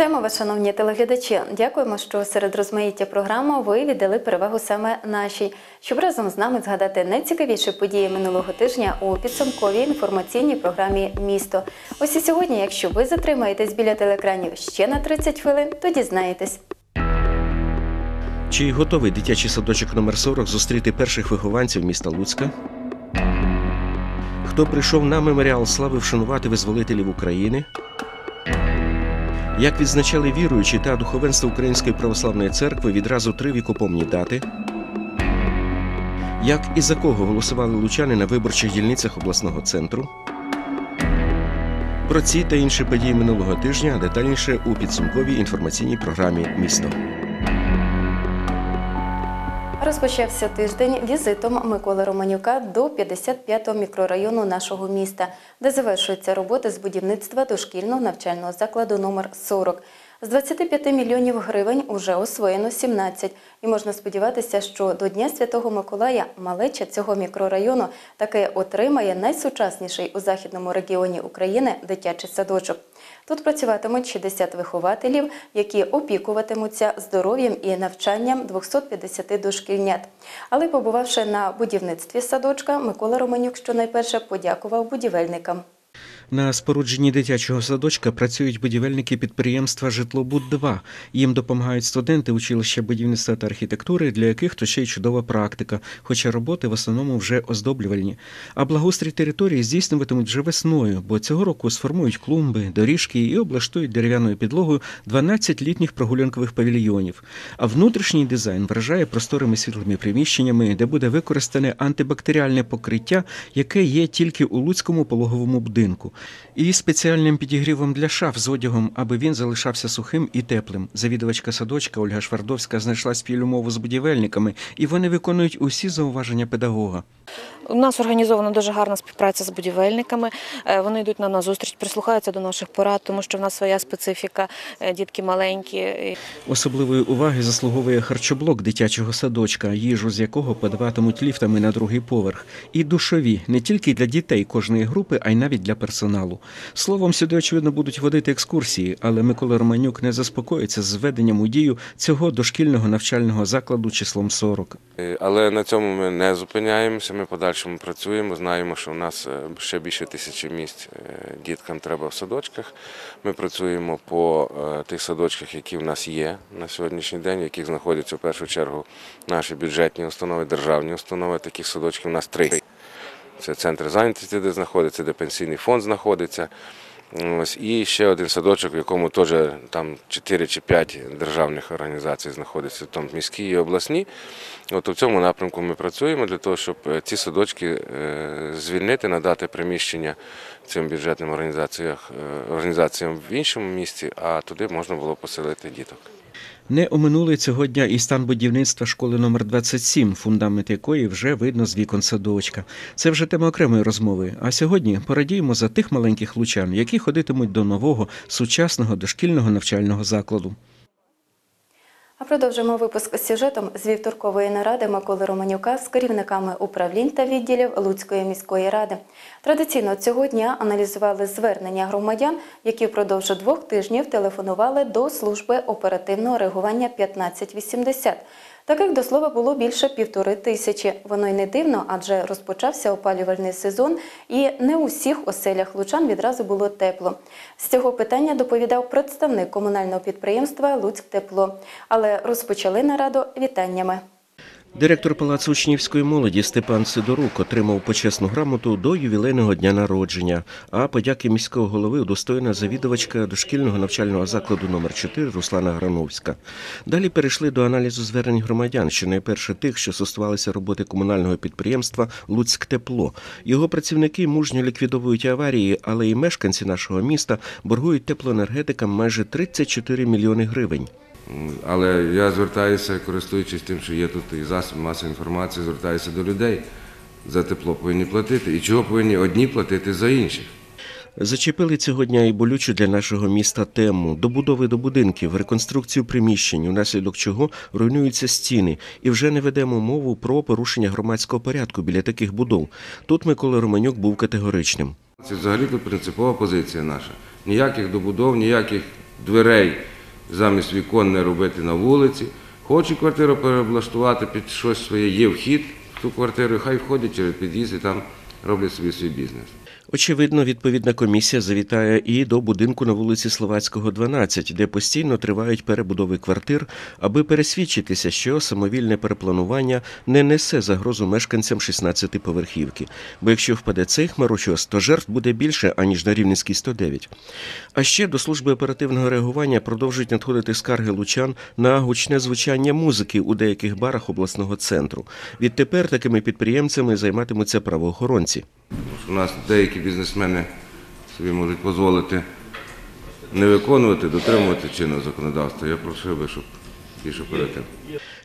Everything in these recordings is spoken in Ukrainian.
Вітаємо вас, шановні телеглядачі. Дякуємо, що серед розмаїття програми ви віддали перевагу саме нашій, щоб разом з нами згадати найцікавіші події минулого тижня у підсумковій інформаційній програмі Місто. Ось і сьогодні, якщо ви затримаєтесь біля телекранів ще на 30 хвилин, то дізнаєтесь. Чи готовий дитячий садочок номер 40 зустріти перших вихованців міста Луцька? Хто прийшов на меморіал слави вшанувати визволителів України? Як відзначали віруючі та духовенство Української православної церкви відразу три вікопомні дати? Як і за кого голосували лучани на виборчих дільницях обласного центру? Про ці та інші події минулого тижня детальніше у підсумковій інформаційній програмі Місто. Розпочався тиждень візитом Миколи Романюка до 55-го мікрорайону нашого міста, де завершуються роботи з будівництва дошкільного навчального закладу номер 40. З 25 мільйонів гривень уже освоєно 17. І можна сподіватися, що до Дня Святого Миколая малеча цього мікрорайону таки отримає найсучасніший у західному регіоні України дитячий садочок. Тут працюватимуть 60 вихователів, які опікуватимуться здоров'ям і навчанням 250 дошкільнят. Але побувавши на будівництві садочка, Микола Романюк щонайперше подякував будівельникам. На спорудженні дитячого садочка працюють будівельники підприємства Житлобуд-2. Їм допомагають студенти училища будівництва та архітектури, для яких то ще й чудова практика, хоча роботи в основному вже оздоблювальні. А благоустрій території здійснюватимуть вже весною, бо цього року сформують клумби, доріжки і облаштують дерев'яною підлогою 12 літніх прогулянкових павільйонів. А внутрішній дизайн вражає просторими світлими приміщеннями, де буде використане антибактеріальне покриття, яке є тільки у Луцькому пологовому будинку і спеціальним підігрівом для шаф з одягом, аби він залишався сухим і теплим. Завідувачка садочка Ольга Швардовська знайшла спільну мову з будівельниками, і вони виконують усі зауваження педагога. У нас організована дуже гарна співпраця з будівельниками. Е, Вони йдуть нам на зустріч, прислухаються до наших порад, тому що в нас своя специфіка, е, дітки маленькі. Особливої уваги заслуговує харчоблок дитячого садочка, їжу з якого подаватимуть ліфтами на другий поверх, і душові не тільки для дітей кожної групи, а й навіть для персоналу. Словом, сюди очевидно будуть водити екскурсії, але Микола Романюк не заспокоїться з введенням у дію цього дошкільного навчального закладу числом 40. Е, Але на цьому ми не зупиняємося. Ми подальшому працюємо. Знаємо, що в нас е, ще більше тисячі місць е, діткам треба в садочках. Ми працюємо по е, тих садочках, які в нас є на сьогоднішній день, в яких знаходяться в першу чергу наші бюджетні установи, державні установи. Таких садочків у нас три. Це центр зайнятості, де знаходиться, де пенсійний фонд знаходиться. Ось і ще один садочок, в якому теж там 4 чи 5 державних організацій знаходиться, там міські і обласні. От у цьому напрямку ми працюємо для того, щоб е, ці садочки е, звільнити, надати приміщення цим бюджетним організаціям, організаціям в іншому місці, а туди можна було поселити діток. Не оминули цього дня і стан будівництва школи номер 27, фундамент якої вже видно з вікон садочка. Це вже тема окремої розмови. А сьогодні порадіємо за тих маленьких лучан, які ходитимуть до нового сучасного дошкільного навчального закладу. А продовжимо випуск з сюжетом з вівторкової наради Миколи Романюка з керівниками управлінь та відділів Луцької міської ради. Традиційно цього дня аналізували звернення громадян, які впродовж двох тижнів телефонували до служби оперативного реагування 1580. Таких до слова було більше півтори тисячі. Воно й не дивно, адже розпочався опалювальний сезон, і не у всіх оселях лучан відразу було тепло. З цього питання доповідав представник комунального підприємства Луцьктепло. Але розпочали нараду вітаннями. Директор Палацу учнівської молоді Степан Сидорук отримав почесну грамоту до ювілейного дня народження. А подяки міського голови удостоєна завідувачка дошкільного навчального закладу номер 4 Руслана Грановська. Далі перейшли до аналізу звернень громадян, що найперше тих, що стосувалися роботи комунального підприємства Луцьктепло. Його працівники мужньо ліквідовують аварії, але і мешканці нашого міста боргують теплоенергетикам майже 34 мільйони гривень. Але я звертаюся, користуючись тим, що є тут і засоби масової інформації, звертаюся до людей. За тепло повинні платити. І чого повинні одні платити за інших? Зачепили цього дня і болючу для нашого міста тему добудови до будинків, реконструкцію приміщень, унаслідок чого руйнуються стіни, і вже не ведемо мову про порушення громадського порядку біля таких будов. Тут Микола Романюк був категоричним. Це взагалі тут принципова позиція наша. Ніяких добудов, ніяких дверей замість вікон не робити на вулиці. Хоче квартиру переоблаштувати під щось своє, є вхід в ту квартиру, хай входять через під'їзд і там роблять собі свій бізнес. Очевидно, відповідна комісія завітає і до будинку на вулиці Словацького, 12, де постійно тривають перебудови квартир, аби пересвідчитися, що самовільне перепланування не несе загрозу мешканцям 16-поверхівки. Бо якщо впаде цей хмарочос, то жертв буде більше, аніж на Рівненській 109. А ще до служби оперативного реагування продовжують надходити скарги лучан на гучне звучання музики у деяких барах обласного центру. Відтепер такими підприємцями займатимуться правоохоронці. У нас деякі бізнесмени собі можуть дозволити не виконувати, дотримувати чинного законодавства. Я просив би, щоб більш оперативно.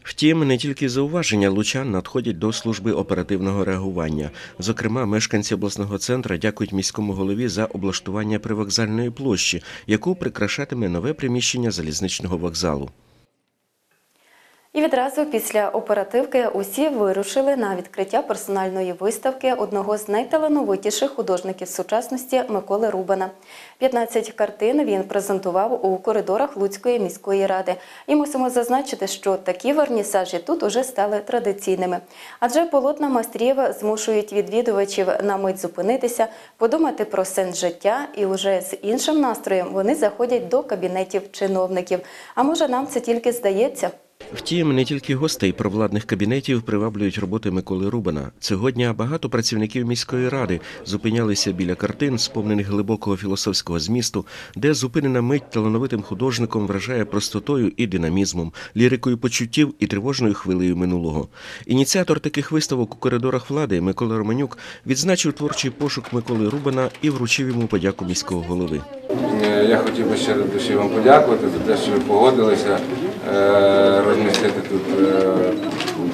Втім, не тільки зауваження лучан надходять до служби оперативного реагування. Зокрема, мешканці обласного центра дякують міському голові за облаштування привокзальної площі, яку прикрашатиме нове приміщення залізничного вокзалу. І відразу після оперативки усі вирушили на відкриття персональної виставки одного з найталановитіших художників сучасності Миколи Рубана. 15 картин він презентував у коридорах Луцької міської ради. І мусимо зазначити, що такі вернісажі тут уже стали традиційними. Адже полотна майстрів змушують відвідувачів на мить зупинитися, подумати про сенс життя, і уже з іншим настроєм вони заходять до кабінетів чиновників. А може нам це тільки здається? Втім, не тільки гостей провладних кабінетів приваблюють роботи Миколи Рубана. Цього дня багато працівників міської ради зупинялися біля картин, сповнених глибокого філософського змісту, де зупинена мить талановитим художником вражає простотою і динамізмом, лірикою почуттів і тривожною хвилею минулого. Ініціатор таких виставок у коридорах влади Микола Романюк відзначив творчий пошук Миколи Рубана і вручив йому подяку міського голови. Е, Я хотів би щиро душі вам подякувати за те, що ви погодилися розмістити тут е,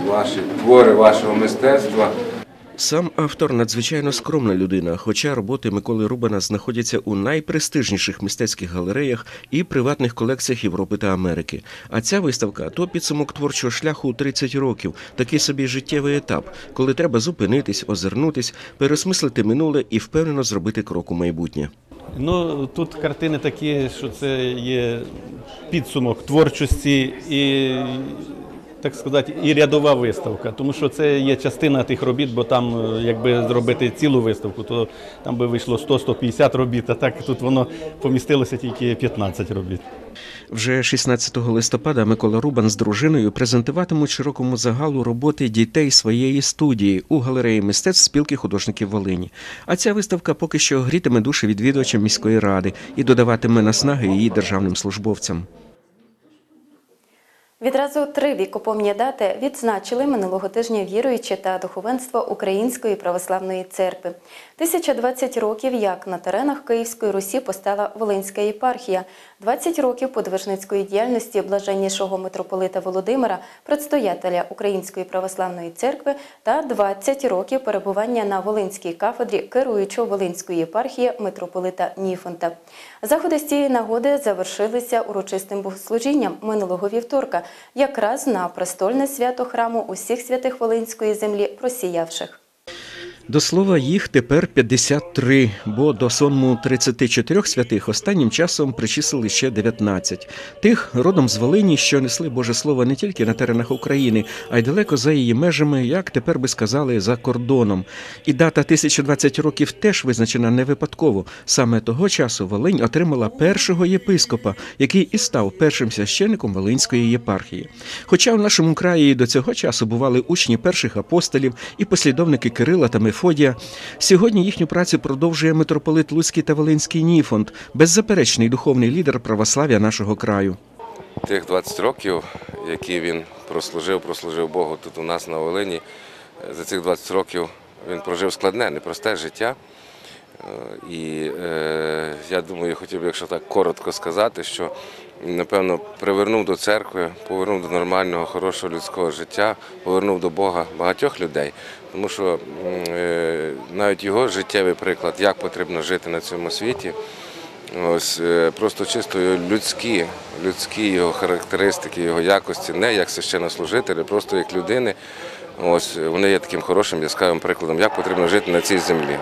ваші твори вашого мистецтва. Сам автор надзвичайно скромна людина, хоча роботи Миколи Рубана знаходяться у найпрестижніших мистецьких галереях і приватних колекціях Європи та Америки. А ця виставка то підсумок творчого шляху у 30 років, такий собі життєвий етап, коли треба зупинитись, озирнутись, переосмислити минуле і впевнено зробити крок у майбутнє. Ну тут картини такі, що це є підсумок творчості і. Так сказати, і рядова виставка, тому що це є частина тих робіт, бо там, е, якби зробити цілу виставку, то там би вийшло 100-150 робіт, а так тут воно помістилося тільки 15 робіт. Вже 16 листопада Микола Рубан з дружиною презентуватимуть широкому загалу роботи дітей своєї студії у галереї мистецтв спілки художників Волині. А ця виставка поки що грітиме душі відвідувачам міської ради і додаватиме наснаги її державним службовцям. Відразу три вікопомні дати відзначили минулого тижня віруючі та духовенство Української православної церкви. 1020 років, як на теренах Київської Русі постала Волинська єпархія, 20 років подвижницької діяльності блаженнішого митрополита Володимира, предстоятеля Української православної церкви, та 20 років перебування на Волинській кафедрі керуючого Волинської єпархії митрополита Ніфонта. Заходи з цієї нагоди завершилися урочистим богослужінням минулого вівторка, якраз на престольне свято храму усіх святих Волинської землі просіявших. До слова, їх тепер 53, бо до сонму 34 святих останнім часом причислили ще 19. Тих родом з Волині, що несли Боже Слово не тільки на теренах України, а й далеко за її межами, як тепер би сказали, за кордоном. І дата 1020 років теж визначена не випадково. Саме того часу Волинь отримала першого єпископа, який і став першим священником Волинської єпархії. Хоча в нашому краї до цього часу бували учні перших апостолів і послідовники Кирила та Мефодія, сьогодні їхню працю продовжує митрополит Луцький та Волинський Ніфонд, беззаперечний духовний лідер православ'я нашого краю. Тих 20 років, які він прослужив, прослужив Богу тут у нас на Волині, за цих 20 років він прожив складне, непросте життя. Е, І е, я думаю, хотів би, якщо так коротко сказати, що напевно привернув до церкви, повернув до нормального, хорошого людського життя, повернув до Бога багатьох людей. Тому що е, навіть його життєвий приклад, як потрібно жити на цьому світі, Ось е, просто чисто людські, людські його характеристики, його якості, не як священнослужителя, просто як людини. Ось вони є таким хорошим яскравим прикладом, як потрібно жити на цій землі.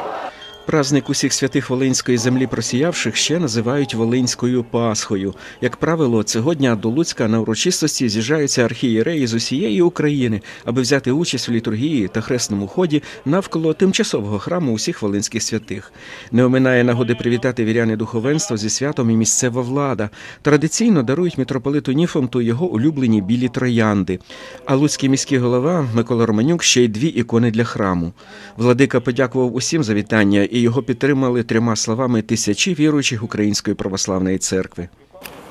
Праздник усіх святих Волинської землі просіявших ще називають Волинською Пасхою. Як правило, цього дня до Луцька на урочистості з'їжджаються архієреї з усієї України, аби взяти участь в літургії та хресному ході навколо тимчасового храму усіх волинських святих. Не оминає нагоди привітати віряни духовенства зі святом і місцева влада. Традиційно дарують митрополиту Ніфонту його улюблені білі троянди. А луцький міський голова Микола Романюк ще й дві ікони для храму. Владика подякував усім за вітання і його підтримали трьома словами тисячі віруючих Української православної церкви.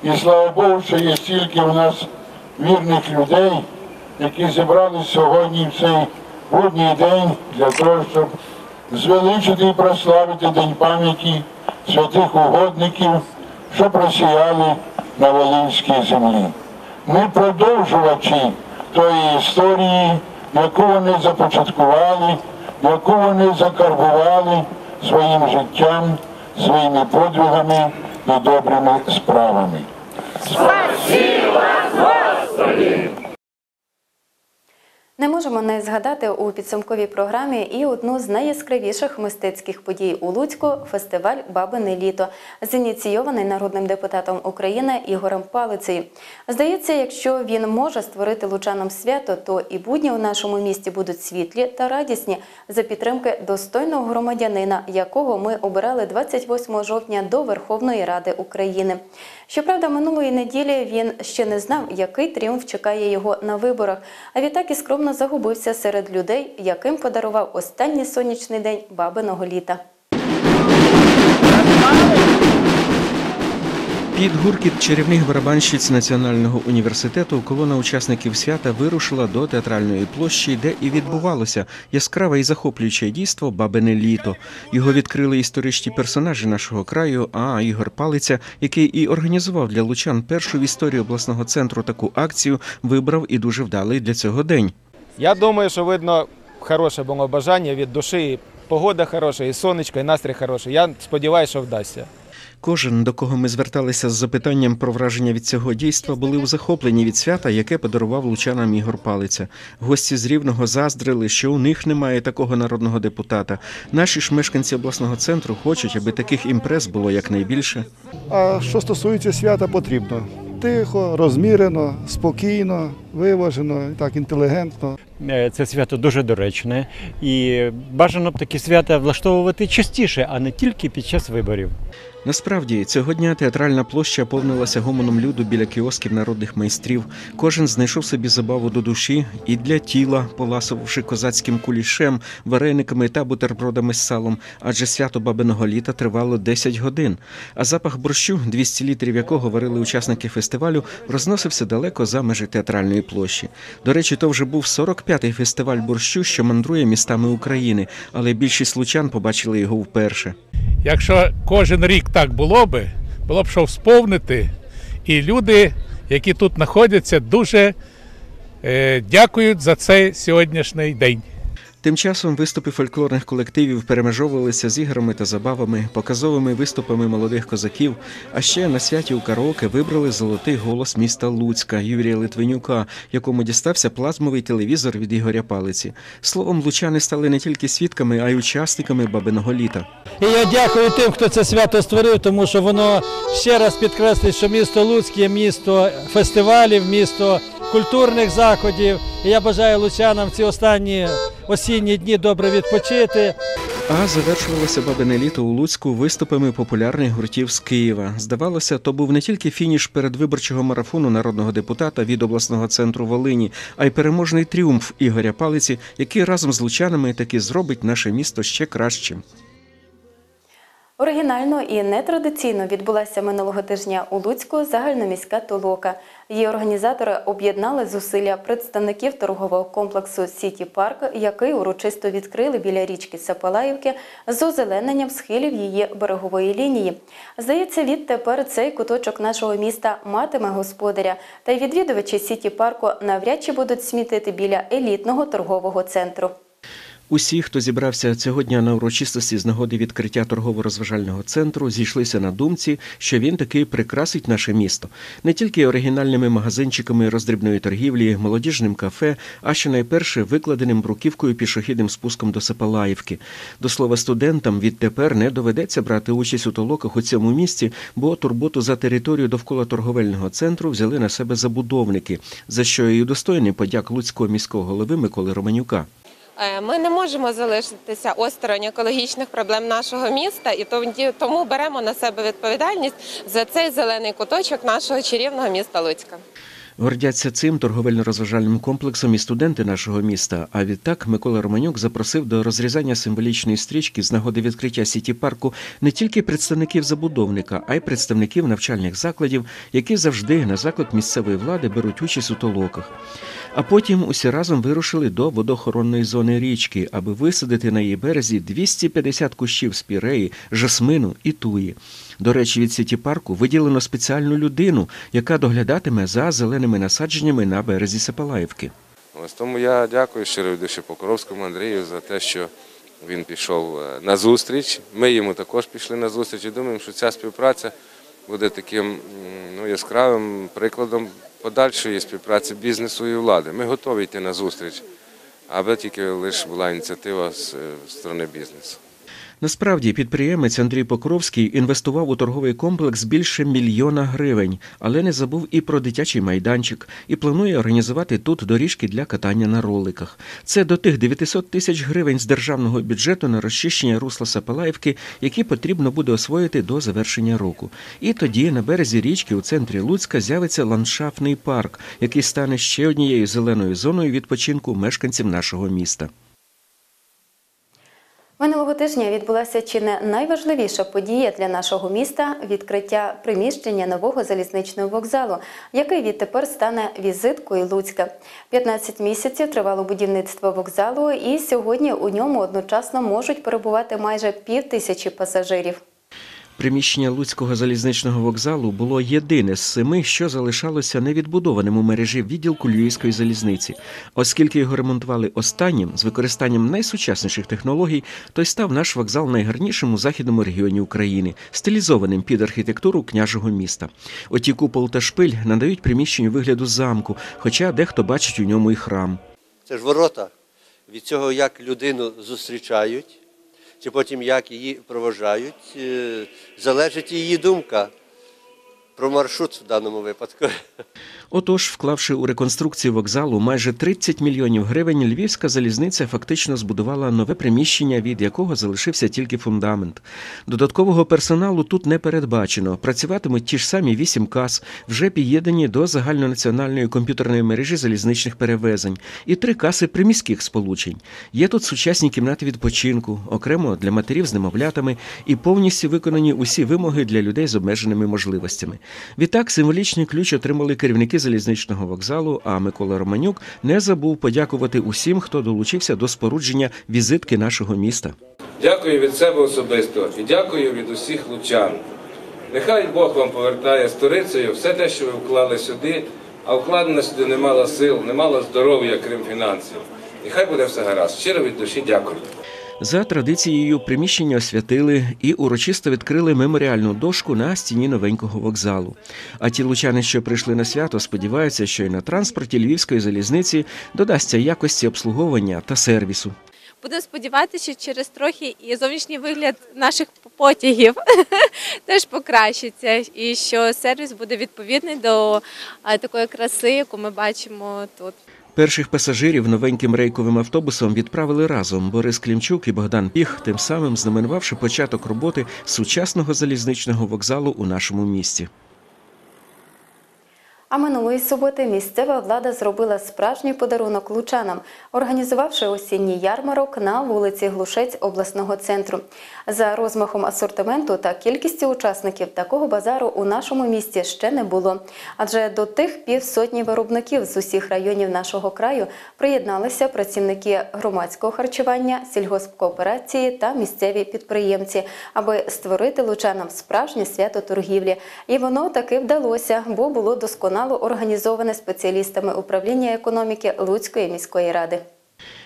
І слава Богу, що є стільки у нас вірних людей, які зібрали сьогодні в цей будній день для того, щоб звеличити і прославити День пам'яті святих угодників, що просіяли на Волинській землі. Ми продовжувачі тої історії, яку вони започаткували, яку вони закарбували своїм життям, своїми подвигами і добрими справами. Не можемо не згадати у підсумковій програмі і одну з найяскравіших мистецьких подій у Луцьку фестиваль Бабине літо, зініційований народним депутатом України Ігорем Палицею. Здається, якщо він може створити лучанам свято, то і будні у нашому місті будуть світлі та радісні за підтримки достойного громадянина, якого ми обирали 28 жовтня до Верховної Ради України. Щоправда, минулої неділі він ще не знав, який тріумф чекає його на виборах, а відтак і скромно загубився серед людей, яким подарував останній сонячний день бабиного літа. Під гуркіт чарівних барабанщиць Національного університету колона учасників свята вирушила до театральної площі, де і відбувалося яскраве і захоплююче дійство Бабине літо. Його відкрили історичні персонажі нашого краю. А Ігор Палиця, який і організував для лучан першу в історії обласного центру таку акцію, вибрав і дуже вдалий для цього день. Я думаю, що видно хороше було бажання від душі, погода хороша, і сонечко, і настрій хороший. Я сподіваюся, що вдасться. Кожен, до кого ми зверталися з запитанням про враження від цього дійства, були у захопленні від свята, яке подарував лучанам Ігор Палиця. Гості з Рівного заздрили, що у них немає такого народного депутата. Наші ж мешканці обласного центру хочуть, аби таких імпрес було якнайбільше. А що стосується свята, потрібно тихо, розмірено, спокійно, виважено, так інтелігентно. Е, Це свято дуже доречне і бажано б такі свята влаштовувати частіше, а не тільки під час виборів. Насправді, цього дня театральна площа повнилася гомоном люду біля кіосків народних майстрів. Кожен знайшов собі забаву до душі і для тіла, поласувавши козацьким кулішем, варениками та бутербродами з салом, адже свято бабиного літа тривало 10 годин. А запах борщу, 200 літрів якого варили учасники фестивалю, розносився далеко за межі театральної площі. До речі, то вже був 45-й фестиваль борщу, що мандрує містами України, але більшість лучан побачили його вперше. Якщо кожен рік так було би, було б що сповнити. І люди, які тут знаходяться, дуже е, дякують за цей сьогоднішній день. Тим часом виступи фольклорних колективів перемежовувалися з іграми та забавами, показовими виступами молодих козаків. А ще на святі у караоке вибрали золотий голос міста Луцька Юрія Литвинюка, якому дістався плазмовий телевізор від Ігоря Палиці. Словом, лучани стали не тільки свідками, а й учасниками бабиного літа. І я дякую тим, хто це свято створив, тому що воно ще раз підкреслить, що місто Луцьк є місто фестивалів, місто культурних заходів. І я бажаю лучанам ці останні осінні дні добре відпочити. А завершувалося бабине літо у Луцьку виступами популярних гуртів з Києва. Здавалося, то був не тільки фініш передвиборчого марафону народного депутата від обласного центру Волині, а й переможний тріумф Ігоря Палиці, який разом з лучанами таки зробить наше місто ще кращим. Оригінально і нетрадиційно відбулася минулого тижня у Луцьку загальноміська толока. Її організатори об'єднали зусилля представників торгового комплексу Сіті Парк, який урочисто відкрили біля річки Сапалаївки з озелененням схилів її берегової лінії. Здається, відтепер цей куточок нашого міста матиме господаря, та й відвідувачі Сіті Парку навряд чи будуть смітити біля елітного торгового центру. Усі, хто зібрався цього дня на урочистості з нагоди відкриття торгово-розважального центру, зійшлися на думці, що він таки прикрасить наше місто не тільки оригінальними магазинчиками роздрібної торгівлі, молодіжним кафе, а ще найперше викладеним бруківкою пішохідним спуском до Сапалаївки. До слова, студентам відтепер не доведеться брати участь у толоках у цьому місті, бо турботу за територію довкола торговельного центру взяли на себе забудовники, за що і удостоєний подяк Луцького міського голови Миколи Романюка. Е, Ми не можемо залишитися осторонь екологічних проблем нашого міста, і тому беремо на себе відповідальність за цей зелений куточок нашого чарівного міста Луцька. Гордяться цим торговельно-розважальним комплексом і студенти нашого міста. А відтак Микола Романюк запросив до розрізання символічної стрічки з нагоди відкриття сіті парку не тільки представників забудовника, а й представників навчальних закладів, які завжди на заклик місцевої влади беруть участь у толоках. А потім усі разом вирушили до водоохоронної зони річки, аби висадити на її березі 250 кущів спіреї, жасмину і туї. До речі, від сіті парку виділено спеціальну людину, яка доглядатиме за зеленими насадженнями на березі Сапалаївки. Ось тому я дякую щиро душі Покровському Андрію за те, що він пішов е, на зустріч. Ми йому також пішли на зустріч і думаємо, що ця співпраця буде таким ну, яскравим прикладом подальшої співпраці бізнесу і влади. Ми готові йти на зустріч, аби тільки лише була ініціатива з е, сторони бізнесу. Насправді підприємець Андрій Покровський інвестував у торговий комплекс більше мільйона гривень, але не забув і про дитячий майданчик, і планує організувати тут доріжки для катання на роликах. Це до тих 900 тисяч гривень з державного бюджету на розчищення русла Сапалаївки, які потрібно буде освоїти до завершення року. І тоді на березі річки у центрі Луцька з'явиться ландшафтний парк, який стане ще однією зеленою зоною відпочинку мешканців нашого міста. Минулого тижня відбулася чи не найважливіша подія для нашого міста відкриття приміщення нового залізничного вокзалу, який відтепер стане візиткою Луцька. 15 місяців тривало будівництво вокзалу, і сьогодні у ньому одночасно можуть перебувати майже пів тисячі пасажирів. Приміщення Луцького залізничного вокзалу було єдине з семи, що залишалося невідбудованим у мережі відділку Львівської залізниці. Оскільки його ремонтували останнім з використанням найсучасніших технологій, той став наш вокзал найгарнішим у західному регіоні України, стилізованим під архітектуру княжого міста. Оті купол та шпиль надають приміщенню вигляду замку, хоча дехто бачить у ньому і храм. Це ж ворота. Від цього, як людину зустрічають, чи потім як її проважають, е, залежить її думка про маршрут в даному випадку. Отож, вклавши у реконструкцію вокзалу майже 30 мільйонів гривень, львівська залізниця фактично збудувала нове приміщення, від якого залишився тільки фундамент. Додаткового персоналу тут не передбачено. Працюватимуть ті ж самі вісім кас, вже під'єднані до загальнонаціональної комп'ютерної мережі залізничних перевезень, і три каси приміських сполучень. Є тут сучасні кімнати відпочинку, окремо для матерів з немовлятами, і повністю виконані усі вимоги для людей з обмеженими можливостями. Відтак символічний ключ отримали керівники залізничного вокзалу. А Микола Романюк не забув подякувати усім, хто долучився до спорудження візитки нашого міста. Дякую від себе особисто і дякую від усіх лучан. Нехай Бог вам повертає сторицею все те, що ви вклали сюди, а вкладено сюди немало сил, немало здоров'я, крім фінансів. Нехай буде все гаразд. Щиро від душі дякую. За традицією приміщення освятили і урочисто відкрили меморіальну дошку на стіні новенького вокзалу. А ті лучани, що прийшли на свято, сподіваються, що і на транспорті львівської залізниці додасться якості обслуговування та сервісу. Будемо сподіватися, що через трохи і зовнішній вигляд наших потягів теж покращиться, і що сервіс буде відповідний до такої краси, яку ми бачимо тут. Перших пасажирів новеньким рейковим автобусом відправили разом Борис Клімчук і Богдан Піх, тим самим знаменувавши початок роботи сучасного залізничного вокзалу у нашому місті. А минулої суботи місцева влада зробила справжній подарунок лучанам, організувавши осінній ярмарок на вулиці Глушець обласного центру. За розмахом асортименту та кількістю учасників такого базару у нашому місті ще не було. Адже до тих півсотні виробників з усіх районів нашого краю приєдналися працівники громадського харчування, сільгоспкооперації та місцеві підприємці, аби створити лучанам справжнє свято торгівлі. І воно таки вдалося, бо було досконало організоване спеціалістами управління економіки Луцької міської ради.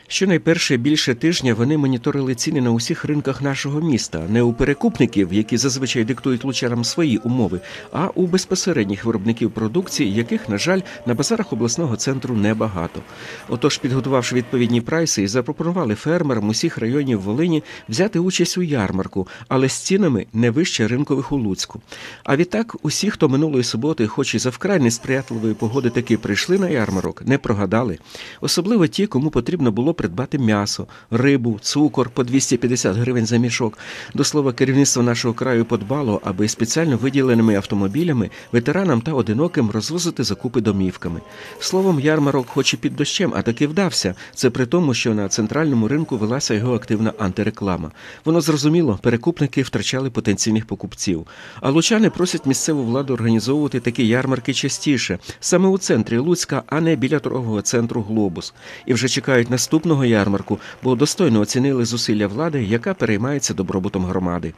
Щонайперше більше тижня вони моніторили ціни на усіх ринках нашого міста, не у перекупників, які зазвичай диктують лучанам свої умови, а у безпосередніх виробників продукції, яких, на жаль, на базарах обласного центру небагато. Отож, підготувавши відповідні прайси, запропонували фермерам усіх районів Волині взяти участь у ярмарку, але з цінами не вище ринкових у Луцьку. А відтак, усі, хто минулої суботи, хоч і за вкрай несприятливої погоди, таки прийшли на ярмарок, не прогадали. Особливо ті, кому потрібно було придбати м'ясо, рибу, цукор по 250 гривень за мішок. До слова, керівництво нашого краю подбало, аби спеціально виділеними автомобілями ветеранам та одиноким розвозити закупи домівками. Словом, ярмарок, хоч і під дощем, а таки вдався. Це при тому, що на центральному ринку велася його активна антиреклама. Воно зрозуміло, перекупники втрачали потенційних покупців. А лучани просять місцеву владу організовувати такі ярмарки частіше, саме у центрі Луцька, а не біля торгового центру Глобус. І вже чекають наступного ярмарку, бо достойно оцінили зусилля влади, яка переймається добробутом громади.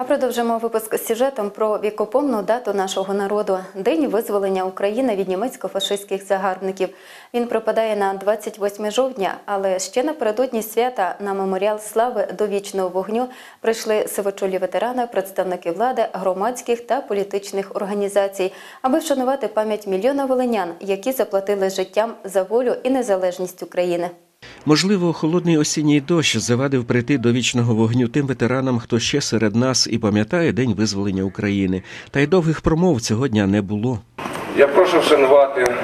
А продовжимо випуск з сюжетом про вікопомну дату нашого народу День визволення України від німецько-фашистських загарбників. Він припадає на 28 жовтня, але ще напередодні свята на меморіал слави до вічного вогню прийшли сивочолі ветерани, представники влади, громадських та політичних організацій, аби вшанувати пам'ять мільйона волинян, які заплатили життям за волю і незалежність України. Можливо, холодний осінній дощ завадив прийти до вічного вогню тим ветеранам, хто ще серед нас і пам'ятає День визволення України. Та й довгих промов цього дня не було. Я прошу вшанувати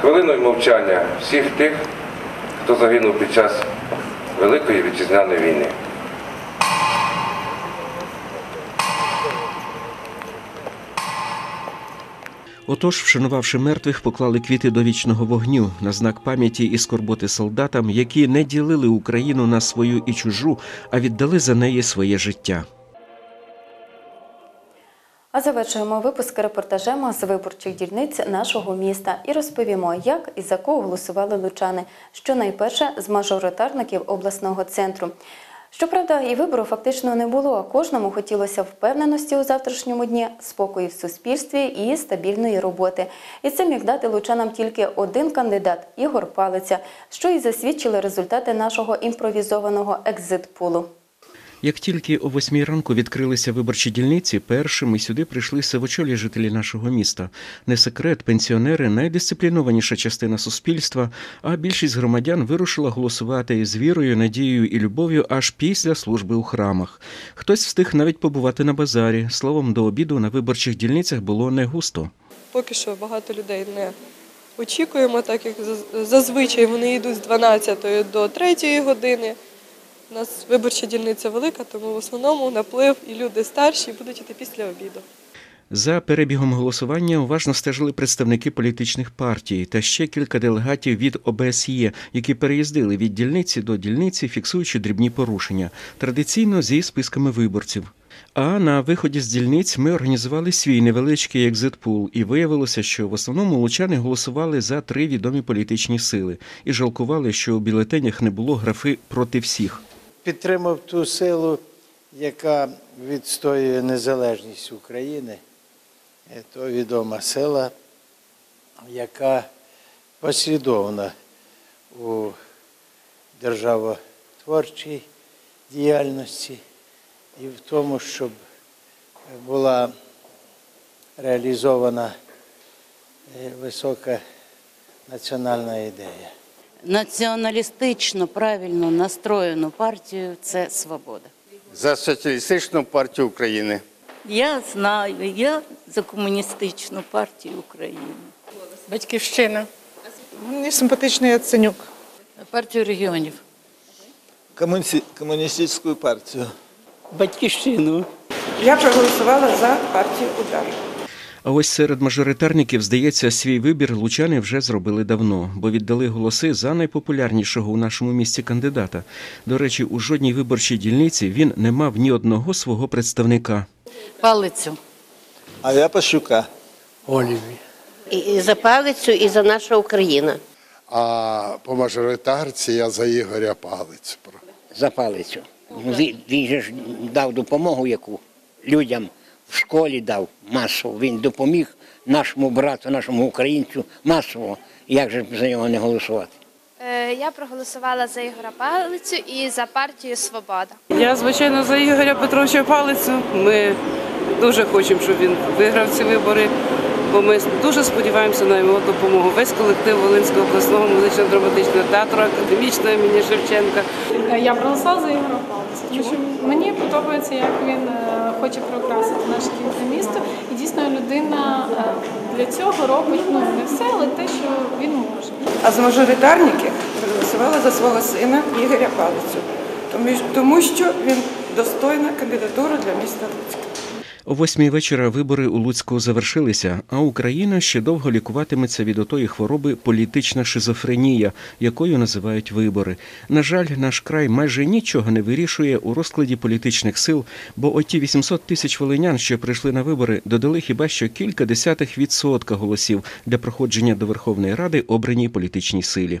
хвилиною мовчання всіх тих, хто загинув під час Великої вітчизняної війни. Отож, вшанувавши мертвих, поклали квіти до вічного вогню на знак пам'яті і скорботи солдатам, які не ділили Україну на свою і чужу, а віддали за неї своє життя. А завершуємо випуск репортажем з виборчих дільниць нашого міста і розповімо, як і за кого голосували лучани. Що найперше з мажоритарників обласного центру. Щоправда, і вибору фактично не було. Кожному хотілося впевненості у завтрашньому дні, спокою в суспільстві і стабільної роботи. І це міг дати лучанам тільки один кандидат Ігор Палиця, що і засвідчили результати нашого імпровізованого екзит-пулу. Як тільки о восьмій ранку відкрилися виборчі дільниці, першими сюди прийшли сивочолі жителі нашого міста. Не секрет, пенсіонери найдисциплінованіша частина суспільства, а більшість громадян вирушила голосувати з вірою, надією і любов'ю аж після служби у храмах. Хтось встиг навіть побувати на базарі. Словом, до обіду на виборчих дільницях було не густо. Поки що багато людей не очікуємо, так як зазвичай вони йдуть з 12 до 3 години. У нас виборча дільниця велика, тому в основному наплив і люди старші будуть йти після обіду. За перебігом голосування уважно стежили представники політичних партій та ще кілька делегатів від ОБСЄ, які переїздили від дільниці до дільниці, фіксуючи дрібні порушення, традиційно зі списками виборців. А на виході з дільниць ми організували свій невеличкий екзит-пул, і виявилося, що в основному лучани голосували за три відомі політичні сили і жалкували, що у бюлетенях не було графи проти всіх. Підтримав ту силу, яка відстоює незалежність України. Е, То відома сила, яка послідовна у державотворчій діяльності і в тому, щоб була реалізована е, висока національна ідея. Націоналістично правильно настроєну партію це свобода. За соціалістичну партію України. Я знаю, я за комуністичну партію України. Батьківщина. Мені симпатичний Яценюк. Партію регіонів. Комуністичну партію. Батьківщину. Я проголосувала за партію удар. А ось серед мажоритарників, здається, свій вибір лучани вже зробили давно, бо віддали голоси за найпопулярнішого у нашому місті кандидата. До речі, у жодній виборчій дільниці він не мав ні одного свого представника. Палицю. А я Пащука. Оліві. І, і за палицю, і за наша Україна. А по мажоритарці я за Ігоря Палицю. За палицю. Він же ж дав допомогу, яку людям в школі дав масово. Він допоміг нашому брату, нашому українцю масово. Як же за нього не голосувати? Е, Я проголосувала за Ігора Палицю і за партію Свобода. Я, звичайно, за Ігоря Петровича Палицю. Ми дуже хочемо, щоб він виграв ці вибори, бо ми дуже сподіваємося на його допомогу. Весь колектив Волинського обласного музично-драматичного театру, академічного імені Шевченка. Я проголосувала за Ігора Павловича, мені подобається, як він е, хоче приукрасити наше дітне місто. І дійсно людина е, для цього робить ну не все, але те, що він може. А з мажоритарників проголосувала за свого сина Ігоря Палицю, тому, тому що він достойна кандидатура для міста Луцька. О восьмій вечора вибори у Луцьку завершилися, а Україна ще довго лікуватиметься від отої хвороби політична шизофренія, якою називають вибори. На жаль, наш край майже нічого не вирішує у розкладі політичних сил, бо оті 800 тисяч волинян, що прийшли на вибори, додали хіба що кілька десятих відсотка голосів для проходження до Верховної Ради обраній політичній силі.